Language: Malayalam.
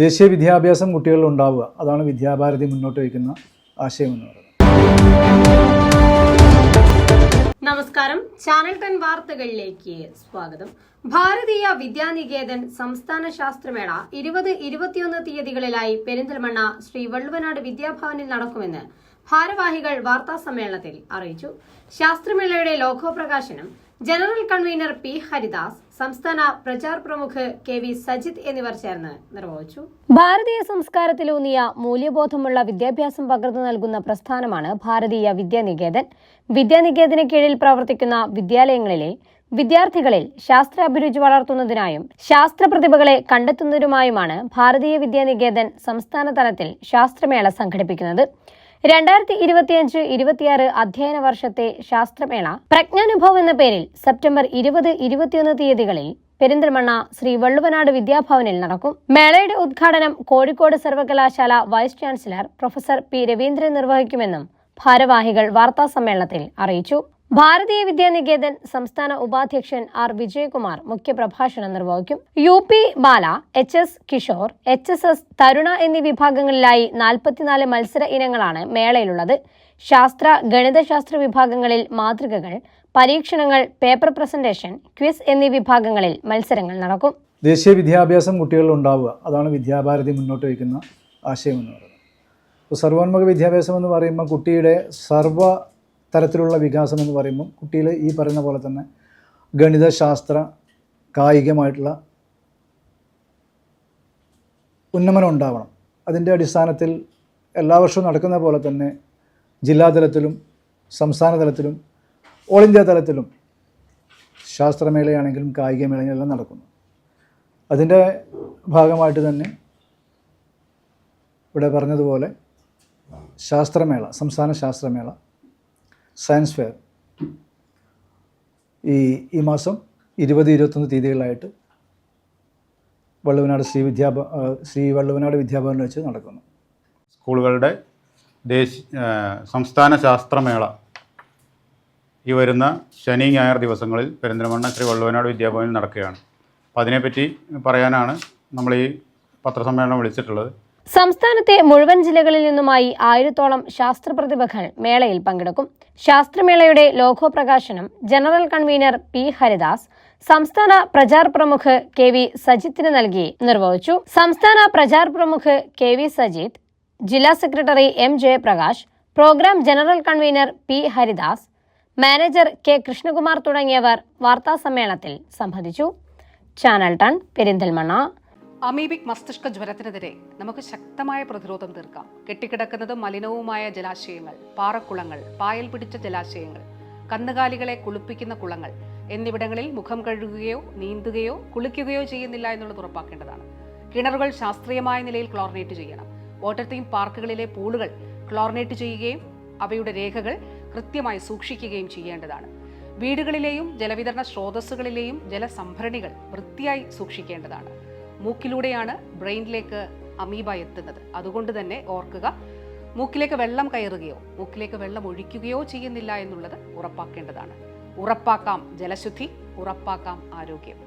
ദേശീയ വിദ്യാഭ്യാസം കുട്ടികളിൽ ഉണ്ടാവുക. അതാണ് വിദ്യാഭാരതി മുന്നോട്ട് വയ്ക്കുന്ന ആശയം എന്ന് പറയുന്നത്. നമസ്കാരം. ചാനൽ ടെൻ വാർത്തകളിലേക്ക് സ്വാഗതം. ഭാരതീയ വിദ്യാനികേതൻ സംസ്ഥാന ശാസ്ത്രമേള ഇരുപത് ഇരുപത്തിയൊന്ന് തീയതികളിലായി പെരിന്തൽമണ്ണ ശ്രീ വള്ളുവനാട് വിദ്യാഭവനിൽ നടക്കുമെന്ന് ഭാരവാഹികൾ വാർത്താ സമ്മേളനത്തിൽ അറിയിച്ചു. ശാസ്ത്രമേളയുടെ ലോഗോ പ്രകാശനം ജനറൽ കൺവീനർ പി ഹരിദാസ് സംസ്ഥാന പ്രചാർ പ്രമുഖ് കെ വി സജിത് എന്നിവർ ചേർന്ന് നിർവഹിച്ചു. ഭാരതീയ സംസ്കാരത്തിലൂന്നിയ മൂല്യബോധമുള്ള വിദ്യാഭ്യാസം പകർന്നു നൽകുന്ന പ്രസ്ഥാനമാണ് ഭാരതീയ വിദ്യാനികേതൻ. വിദ്യാനികേതന് കീഴിൽ പ്രവർത്തിക്കുന്ന വിദ്യാലയങ്ങളിലെ വിദ്യാർത്ഥികളിൽ ശാസ്ത്ര ശാസ്ത്രാഭിരുചി വളർത്തുന്നതിനായും ശാസ്ത്ര പ്രതിഭകളെ കണ്ടെത്തുന്നതിനുമായുമാണ് ഭാരതീയ വിദ്യാനികേതൻ സംസ്ഥാന തലത്തിൽ ശാസ്ത്രമേള സംഘടിപ്പിക്കുന്നത്. രണ്ടായിരത്തി ഇരുപത്തിയഞ്ച് ഇരുപത്തിയാറ് അധ്യയന വർഷത്തെ ശാസ്ത്രമേള പ്രജ്ഞാനുഭവ് എന്ന പേരിൽ സെപ്റ്റംബർ ഇരുപത് ഇരുപത്തിയൊന്ന് തീയതികളിൽ പെരിന്തൽമണ്ണ ശ്രീ വള്ളുവനാട് വിദ്യാഭവനിൽ നടക്കും. മേളയുടെ ഉദ്ഘാടനം കോഴിക്കോട് സർവകലാശാല vice chancellor professor P Raveendran നിർവഹിക്കുമെന്നും ഭാരവാഹികൾ വാർത്താ സമ്മേളനത്തിൽ അറിയിച്ചു. ഭാരതീയ വിദ്യാനികേതൻ സംസ്ഥാന ഉപാധ്യക്ഷൻ ആർ വിജയകുമാർ മുഖ്യപ്രഭാഷണം നിർവഹിക്കും. യു പി ബാല എച്ച് എസ് കിഷോർ എച്ച് എസ് എസ് തരുണ എന്നീ വിഭാഗങ്ങളിലായി നാൽപ്പത്തിനാല് മത്സര ഇനങ്ങളാണ് മേളയിലുള്ളത്. ശാസ്ത്ര ഗണിതശാസ്ത്ര വിഭാഗങ്ങളിൽ മാതൃകകൾ പരീക്ഷണങ്ങൾ പേപ്പർ പ്രസന്റേഷൻ ക്വിസ് എന്നീ വിഭാഗങ്ങളിൽ മത്സരങ്ങൾ നടക്കും. ദേശീയ വിദ്യാഭ്യാസം കുട്ടികളിൽ ഉണ്ടാവുക അതാണ് വിദ്യാഭാരതി മുന്നോട്ട് വയ്ക്കുന്ന ആശയം എന്ന് പറയുന്നത്. സർവോന്മുഖ വിദ്യാഭ്യാസം എന്ന് പറയുമ്പോൾ കുട്ടിയുടെ സർവ തരത്തിലുള്ള വികാസം എന്ന് പറയുമ്പോൾ കുട്ടിയിൽ ഈ പറയുന്ന പോലെ തന്നെ ഗണിതശാസ്ത്ര കായികമായിട്ടുള്ള ഉന്നമനം ഉണ്ടാവണം. അതിന്റെ അടിസ്ഥാനത്തിൽ എല്ലാ വർഷവും നടക്കുന്ന പോലെ തന്നെ ജില്ലാതലത്തിലും സംസ്ഥാന തലത്തിലും ഓൾ ഇന്ത്യ തലത്തിലും ശാസ്ത്രമേളയാണെങ്കിലും കായികമേളയും എല്ലാം നടക്കുന്നു. അതിന്റെ ഭാഗമായിട്ട് തന്നെ ഇവിടെ പറഞ്ഞതുപോലെ ശാസ്ത്രമേള സംസ്ഥാന ശാസ്ത്രമേള സയൻസ് ഫെയർ ഈ ഈ മാസം ഇരുപത് ഇരുപത്തൊന്ന് തീയതികളായിട്ട് വള്ളുവനാട് ശ്രീ വിദ്യാഭ ശ്രീ വള്ളുവനാട് വിദ്യാഭവനിൽ വെച്ച് നടക്കുന്നു. സ്കൂളുകളുടെ ദേശീയ സംസ്ഥാന ശാസ്ത്രമേള. ഈ വരുന്ന ശനി ഞായർ ദിവസങ്ങളിൽ പെരിന്തൽമണ്ണ ശ്രീ വള്ളുവനാട് വിദ്യാഭവനിൽ നടക്കുകയാണ്. അപ്പോൾ അതിനെപ്പറ്റി പറയാനാണ് നമ്മൾ ഈ പത്രസമ്മേളനം വിളിച്ചിട്ടുള്ളത്. സംസ്ഥാനത്തെ മുഴുവൻ ജില്ലകളിൽ നിന്നുമായി ആയിരത്തോളം ശാസ്ത്ര പ്രതിഭകൾ മേളയിൽ പങ്കെടുക്കും. ശാസ്ത്രമേളയുടെ ലോഗോ പ്രകാശനം ജനറൽ കൺവീനർ പി ഹരിദാസ് സംസ്ഥാന പ്രചാർ പ്രമുഖ് കെ വി സജിത്തിന് നൽകി നിർവഹിച്ചു. സംസ്ഥാന പ്രചാർ പ്രമുഖ് കെ വി സജിത്ത് ജില്ലാ secretary M Jayaprakash program general convener P Haridas manager K Krishnakumar തുടങ്ങിയവർ വാർത്താസമ്മേളനത്തിൽ സംബന്ധിച്ചു. Channel ton Perinthalmanna. അമീബിക് മസ്തിഷ്ക ജ്വരത്തിനെതിരെ നമുക്ക് ശക്തമായ പ്രതിരോധം തീർക്കാം. കെട്ടിക്കിടക്കുന്നത് മലിനവുമായ ജലാശയങ്ങൾ പാറക്കുളങ്ങൾ പായൽ പിടിച്ച ജലാശയങ്ങൾ കന്നുകാലികളെ കുളിപ്പിക്കുന്ന കുളങ്ങൾ എന്നിവിടങ്ങളിൽ മുഖം കഴുകുകയോ നീന്തുകയോ കുളിക്കുകയോ ചെയ്യുന്നില്ല എന്നുള്ളത് ഉറപ്പാക്കേണ്ടതാണ്. കിണറുകൾ ശാസ്ത്രീയമായ നിലയിൽ ക്ലോറിനേറ്റ് ചെയ്യണം. വാട്ടർ തീം പാർക്കുകളിലെ പൂളുകൾ ക്ലോറിനേറ്റ് ചെയ്യുകയും അവയുടെ രേഖകൾ കൃത്യമായി സൂക്ഷിക്കുകയും ചെയ്യേണ്ടതാണ്. വീടുകളിലെയും ജലവിതരണ സ്രോതസ്സുകളിലെയും ജലസംഭരണികൾ വൃത്തിയായി സൂക്ഷിക്കേണ്ടതാണ്. മൂക്കിലൂടെയാണ് ബ്രെയിനിലേക്ക് അമീബ എത്തുന്നത്. അതുകൊണ്ട് തന്നെ ഓർക്കുക മൂക്കിലേക്ക് വെള്ളം കയറുകയോ മൂക്കിലേക്ക് വെള്ളം ഒഴിക്കുകയോ ചെയ്യുന്നില്ല എന്നുള്ളത് ഉറപ്പാക്കേണ്ടതാണ്. ഉറപ്പാക്കാം ജലശുദ്ധി ഉറപ്പാക്കാം ആരോഗ്യം.